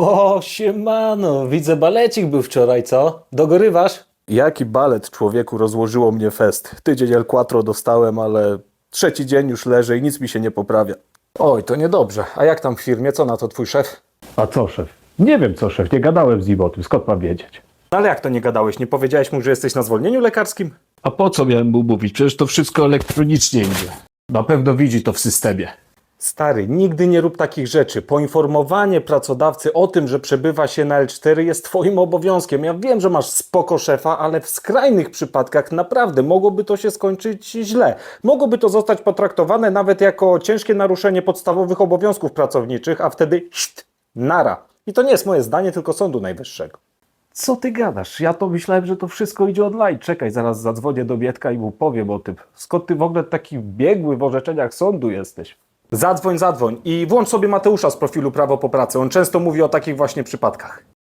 O, siemano, widzę balecik był wczoraj, co? Dogorywasz? Jaki balet człowieku rozłożyło mnie fest. Tydzień El Quattro dostałem, ale trzeci dzień już leżę i nic mi się nie poprawia. Oj, to niedobrze. A jak tam w firmie? Co na to twój szef? A co szef? Nie wiem co szef, nie gadałem z nim o tym, skąd mam wiedzieć? No ale jak to nie gadałeś? Nie powiedziałeś mu, że jesteś na zwolnieniu lekarskim? A po co miałem mu mówić? Przecież to wszystko elektronicznie idzie. Na pewno widzi to w systemie. Stary, nigdy nie rób takich rzeczy. Poinformowanie pracodawcy o tym, że przebywa się na L4 jest twoim obowiązkiem. Ja wiem, że masz spoko szefa, ale w skrajnych przypadkach naprawdę mogłoby to się skończyć źle. Mogłoby to zostać potraktowane nawet jako ciężkie naruszenie podstawowych obowiązków pracowniczych, a wtedy szt, nara. I to nie jest moje zdanie, tylko Sądu Najwyższego. Co ty gadasz? Ja to myślałem, że to wszystko idzie online. Czekaj, zaraz zadzwonię do Mietka i mu powiem o tym. Skąd ty w ogóle taki biegły w orzeczeniach sądu jesteś? Zadzwoń, zadzwoń i włącz sobie Mateusza z profilu Prawo po pracy. On często mówi o takich właśnie przypadkach.